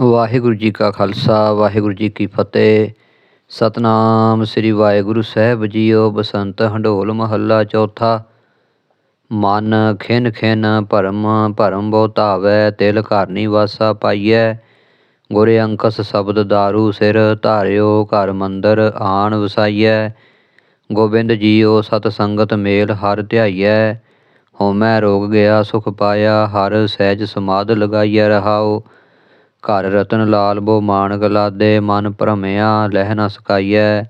ਵਾਹਿਗੁਰੂ ਜੀ ਕਾ ਖਾਲਸਾ, ਵਾਹਿਗੁਰੂ ਜੀ ਕੀ ਫਤਿਹ। ਸਤਨਾਮ ਸ੍ਰੀ ਵਾਹਿਗੁਰੂ ਸਾਹਿਬ ਜੀਓ, ਬਸੰਤ ਹੰਡੋਲ ਮਹੱਲਾ ਚੌਥਾ। ਮਨ ਖਿਨ ਖਿਨ, ਭਰਮ ਭਰਮ ਬਹੁ ਧਾਵੈ, ਤਿਲ ਘਰ ਵਾਸਾ ਪਾਈਐ। ਗੁਰੇ ਅੰਕਸ ਸ਼ਬਦ ਦਾਰੂ ਸਿਰ ਧਾਰਿਓ, ਘਰ ਮੰਦਰ ਆਣ ਵਸਾਈਐ। ਗੋਬਿੰਦ ਜੀਓ, ਸਤ ਸੰਗਤ ਮੇਲ ਹਰ ਧਿਆਈਐ। ਹੋਮੈ ਰੋਗ ਗਿਆ, ਸੁਖ ਪਾਇਆ, ਹਰ ਸਹਿਜ ਸਮਾਦ ਲਗਾਈਐ ਰਹਾਓ। ਘਰ ਰਤਨ ਲਾਲ ਬੋ ਮਾਨਕ ਲਾਦੇ ਮਨ ਭਰਮਿਆ ਲਹਿ ਨ ਸਕਾਈਐ।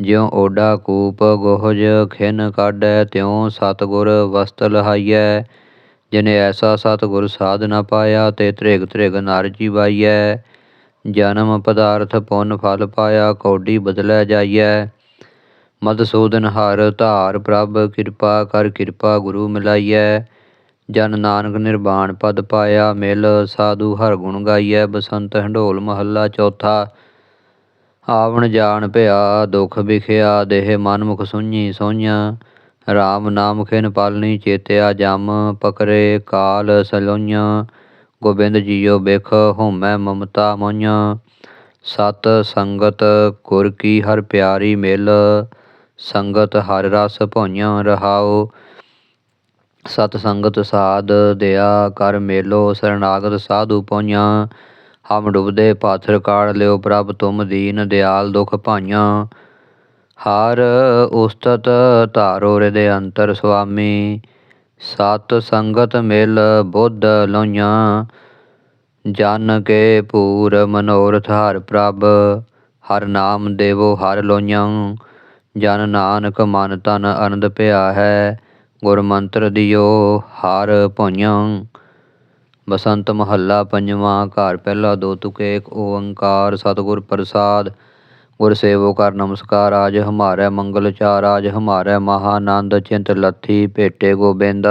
ਜਿਉ ਓਡਾ ਕੂਪ ਗੋਹਜ ਖਿਨ ਕਾਢੈ, ਤਿਉ ਸਤਗੁਰ ਵਸਤ ਲਹਾਈਐ। ਜਿਨੇ ਐਸਾ ਸਤਗੁਰ ਸਾਧ ਨ ਪਾਇਆ, ਤੇ ਤ੍ਰਿਗ ਤ੍ਰਿਗ ਨਰ ਜੀਵਾਈਐ। ਜਨਮ ਪਦਾਰਥ ਪੁੰਨ ਫਲ ਪਾਇਆ, ਕੌਡੀ ਬਦਲੈ ਜਾਈਐ। ਮਦਸੂਦਨ ਹਰ ਧਾਰ ਪ੍ਰਭ ਕਿਰਪਾ ਕਰ ਕਿਰਪਾ ਗੁਰੂ ਮਿਲਾਈਐ। ਜਨ ਨਾਨਕ ਨਿਰਵਾਣ ਪਦ ਪਾਇਆ, ਮਿਲ ਸਾਧੂ ਹਰ ਗੁਣ ਗਾਈਐ, ਬਸੰਤ ਹੰਡੋਲ ਮਹੱਲਾ ਚੌਥਾ। ਆਵਣ ਜਾਣ ਭਿਆ, ਦੁਖ ਵਿਖਿਆ, ਦੇਹ ਮਨ ਮੁਖ ਸੁਝੀ ਸੋਈਆਂ। RAM ਨਾਮ ਖਿਨ ਪਾਲਣੀ ਚੇਤਿਆ ਜਮ, ਪਕਰੇ ਕਾਲ ਸਲੋਈਆਂ। ਗੋਬਿੰਦ ਜੀਓ ਬਿਖ ਹੋਮੈ ਮਮਤਾ ਮੋਈਆਂ। ਸਤ ਸੰਗਤ ਗੁਰ ਕੀ ਹਰ ਪਿਆਰੀ ਮਿਲ, ਸੰਗਤ ਹਰ ਰਸ ਭੋਈਆਂ ਰਹਾਓ। ਸਤ ਸੰਗਤ ਸਾਧ ਦਿਆ ਕਰ ਮੇਲੋ, ਸਰਨਾਗਤ ਸਾਧੂ ਪੋਈਆਂ ਹਮ ਡੁਬਦੇ ਪਾਥਰ ਕਾੜ ਲਿਓ ਪ੍ਰਭ ਤੁਮ ਦੀਨ ਦਿਆਲ ਦੁਖ ਭਾਈਆਂ। ਹਰ ਉਸਤਤ ਧਾਰੋ ਹਿਰਦੇ ਅੰਤਰ ਸੁਆਮੀ। ਸਤ ਸੰਗਤ ਮਿਲ ਬੁੱਧ ਲੋਈਆਂ। ਜਨ ਕੇ ਪੂਰ ਮਨੋਰਥ ਹਰ ਪ੍ਰਭ, ਹਰ ਨਾਮ ਦੇਵੋ ਹਰ ਲੋਈਆਂ। ਜਨ ਨਾਨਕ ਮਨ ਤਨ ਅਨੰਦ ਭਿਆ ਹੈ। ਗੁਰਮੰਤਰ ਦਿਓ, ਹਰ ਭੁਇਆਂ ਬਸੰਤ ਮਹੱਲਾ ਪੰਜਵਾਂ, ਘਰ ਪਹਿਲਾ ਦੋ ਤੁਕੇ ਏਕ ਓੰਕਾਰ ਸਤਿਗੁਰ ਪ੍ਰਸਾਦ। ਗੁਰ ਸੇਵੋ ਕਰ ਨਮਸਕਾਰ, ਆਜ ਹਮਾਰੇ ਮੰਗਲ ਚਾਰ, ਆਜ ਹਮਾਰੇ ਮਹਾਨੰਦ, ਚਿੰਤ ਲੱਥੀ ਭੇਟੇ ਗੋਬਿੰਦ।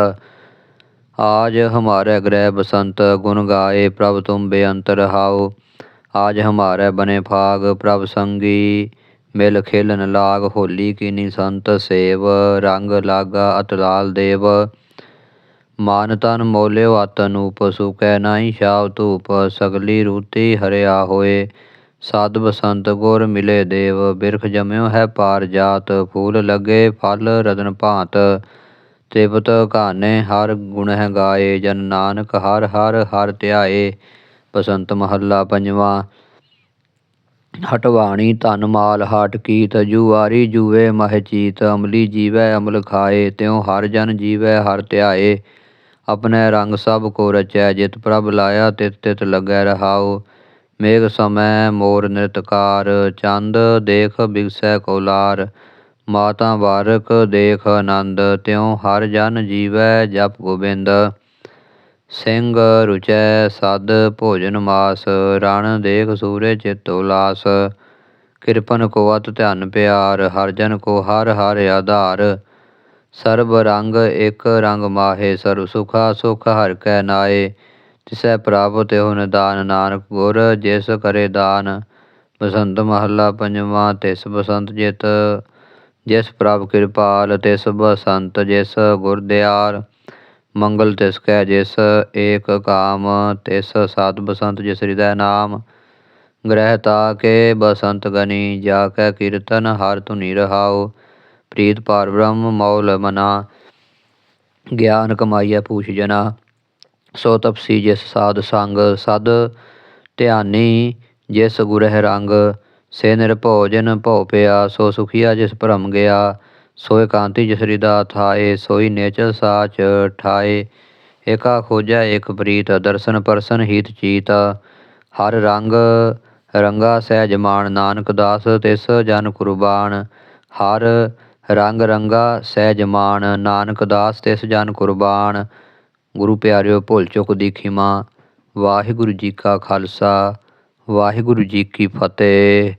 ਆਜ ਹਮਾਰੇ ਗ੍ਰਹਿ ਬਸੰਤ, ਗੁਣ ਗਾਏ ਪ੍ਰਭ ਤੁਮ ਬੇਅੰਤ ਰਹਾਓ ਆਜ ਹਮਾਰੇ ਬਨੇ ਫਾਗ ਪ੍ਰਭ ਸੰਗੀ। ਮਿਲ ਖੇਲਨ ਲਾਗ ਹੋਲੀ ਕੀਨੀ ਸੰਤ ਸੇਵ, ਰੰਗ ਲਾਗਾ ਅਤਲਾਲ ਦੇਵ। ਮਾਨ ਤਨ ਮੋਲਿਓ ਅਤ ਅਨੂਪ ਸੁਕੈ ਨਾਹੀ ਛਾਵ ਧੂਪ, ਸਗਲੀ ਰੂਤੀ ਹਰਿਆ ਹੋਏ। ਸਾਧ ਬਸੰਤ ਗੁਰ ਮਿਲੇ ਦੇਵ, ਬਿਰਖ ਜਮਿਓ ਹੈ ਪਾਰ ਜਾਤ, ਫੂਲ ਲੱਗੇ ਫਲ ਰਤਨ ਭਾਂਤ। ਤ੍ਰਿਪਤ ਘਾਨੇ ਹਰ ਗੁਣ ਹੈ ਗਾਏ, ਜਨ ਨਾਨਕ ਹਰ ਹਰ ਹਰ ਧਿਆਏ। ਬਸੰਤ ਮਹੱਲਾ ਪੰਜਵਾਂ ਹਟਵਾਣੀ ਧਨ ਮਾਲ ਹਾਟ ਕੀਤ, ਜੁਆਰੀ ਜੂਵੇ ਮਹਿ ਚੀਤ, ਅਮਲੀ ਜੀਵੈ ਅਮਲ ਖਾਏ, ਤਿਉ ਹਰ ਜਨ ਜੀਵੈ ਹਰ ਧਿਆਏ। ਆਪਣੇ ਰੰਗ ਸਭ ਕੋ ਰਚੈ, ਜਿਤ ਪ੍ਰਭ ਲਾਇਆ, ਤਿਤ ਤਿਤ ਲੱਗੈ ਰਹਾਉ। ਮੇਘ ਸਮੈ ਮੋਰ ਨਿਰਤਕਾਰ, ਚੰਦ ਦੇਖ ਬਿਗਸੈ ਕੋਲਾਰ। ਮਾਤਾ ਬਾਰਕ ਦੇਖ ਆਨੰਦ, ਤਿਉ ਹਰ ਜਨ ਜੀਵੈ ਜਪ ਗੋਬਿੰਦ। ਸਿੰਘ ਰੁਚੈ ਸਦ ਭੋਜਨ ਮਾਸ, ਰਣ ਦੇਖ ਸੂਰੇ ਚਿਤ ਉਲਾਸ ਕਿਰਪਨ ਕੋ ਅਤ ਧਿਆਨ ਪਿਆਰ, ਹਰ ਜਨ ਕੋ ਹਰ ਹਰ ਆਧਾਰ। ਸਰਬ ਰੰਗ ਇਕ ਰੰਗ ਮਾਹੇ, ਸਰਬ ਸੁਖਾ ਸੁਖ ਹਰ ਕੈ ਨਾਏ ਤਿਸੈ ਪ੍ਰਾਪਤ ਹੋ ਨਿਦਾਨ ਨਾਨਕ ਗੁਰ ਜਿਸ ਕਰੇ ਦਾਨ। ਬਸੰਤ ਮਹੱਲਾ ਪੰਜਵਾਂ, ਤਿਸ ਬਸੰਤ ਜਿਤ। ਜਿਸ ਪ੍ਰਭ ਕਿਰਪਾਲ, ਤਿਸ ਬਸੰਤ ਜਿਸ ਗੁਰ ਦਿਆਲ ਮੰਗਲ ਤਿਸ ਕੈ ਜਿਸ ਏਕ ਕਾਮ ਤਿਸ ਸਤ ਬਸੰਤ, ਜਿਸ ਹਿਰਦੈ ਗ੍ਰਹਿ ਤਾ ਕੇ ਬਸੰਤ ਗਨੀ, ਜਾ ਕੈ ਕੀਰਤਨ ਹਰ ਧੁਨੀ ਰਹਾਉ। ਪ੍ਰੀਤ ਪਾਰ ਬ੍ਰਹਮ ਮੌਲ ਮਨਾ, ਗਿਆਨ ਕਮਾਈਐ ਪੂਛ ਜਨਾ। ਸੋ ਤਪਸੀ ਜਿਸ ਸਾਧ ਸੰਗ, ਸਦ ਧਿਆਨੀ ਜਿਸ ਗੁਰਹਿ ਰੰਗ। ਸੇ ਨਿਰਭੋਜਨ ਭਉ ਪਿਆ, ਸੋ ਸੁਖੀਆ ਜਿਸ ਭਰਮ ਗਿਆ। ਸੋ ਕਾਂਤੀ ਜਸਰੀ ਦਾ ਥਾਏ ਸੋਈ ਨੇਚਰ ਸਾਚ ਠਾਏ। ਏਕਾ ਖੋਜੈ ਇਕ ਪ੍ਰੀਤ, ਦਰਸ਼ਨ ਪਰਸਨ ਹੀਤ ਚੀਤ। ਹਰ ਰੰਗ ਰੰਗਾ ਸਹਿਜ ਮਾਨ ਨਾਨਕ ਦਾਸ ਤਿਸ ਜਨ ਕੁਰਬਾਨ। ਹਰ ਰੰਗ ਰੰਗਾ ਸਹਿਜ ਮਾਨ ਨਾਨਕ ਦਾਸ ਤਿਸ ਜਨ ਕੁਰਬਾਨ। ਗੁਰੂ ਪਿਆਰਿਓ, ਭੁੱਲ ਚੁੱਕ ਦੀ ਖਿਮਾ ਵਾਹਿਗੁਰੂ ਜੀ ਕਾ ਖਾਲਸਾ, ਵਾਹਿਗੁਰੂ ਜੀ ਕੀ ਫਤਿਹ।